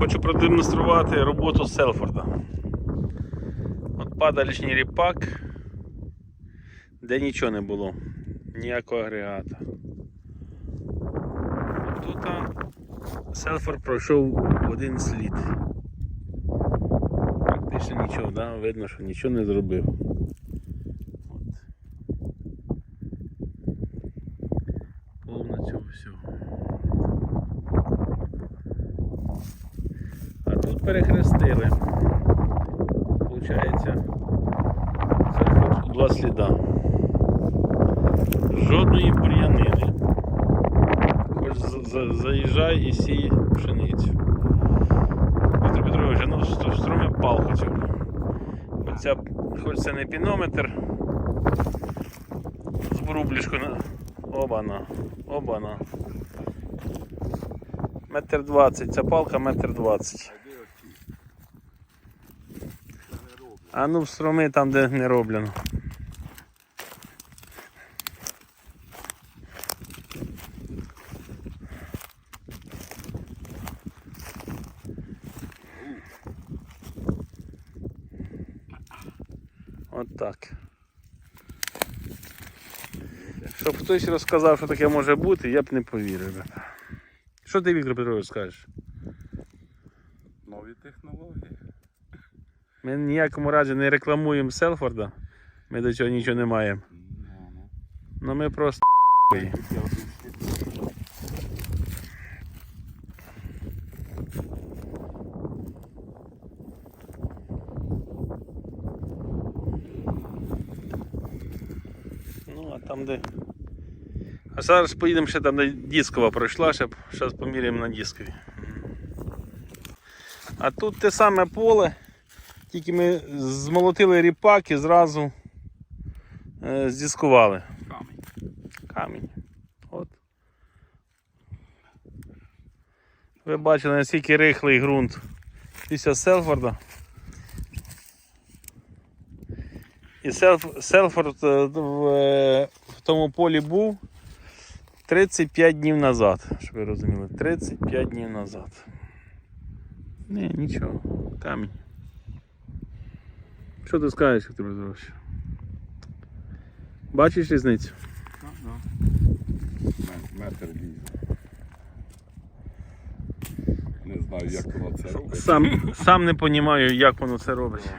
Хочу продемонструвати роботу Селфорда. От падалішній ріпак, де нічого не було, ніякого агрегата. Тут Селфорд пройшов один слід. Практично нічого, да? видно, що нічого не зробив. Повно цього всього. Тут перехрестили. Получається, це два сліда. Жодної бур'янини. Хоч за- за- заїжджай і сій пшеницю. Петро Петрович, ну строми палку цю. Хоч, ця, хоч це не пінометр. З брублішку на. Обана. Обана. Метр двадцять, ця палка метр двадцять. А ну строми там, де не роблено. От так. Щоб хтось розказав, що таке може бути, я б не повірив. Що ти, Віктор Петрович, скажеш? Нові технології. Ми ніякому разі не рекламуємо Селфорда. Ми до цього нічого не маємо. Ну, ми просто. Ну, а там де. А зараз поїдемо ще там, де дискова пройшла, ще зараз поміряємо на дискові. А тут те саме поле, тільки ми змолотили ріпак і зразу е, здискували. Камінь. Камінь. От. Ви бачили, наскільки рихлий ґрунт після Селфорда. І Селф, Селфорд е, в, в тому полі був 35 днів назад, щоб ви розуміли. 35 днів назад. Ні, нічого. Камінь. Що ти скажеш, як тебе Петрович? Бачиш різницю? Ну, ну. Метр лізе. Не знаю, як воно це робить. Сам, сам не розумію, як воно це робить.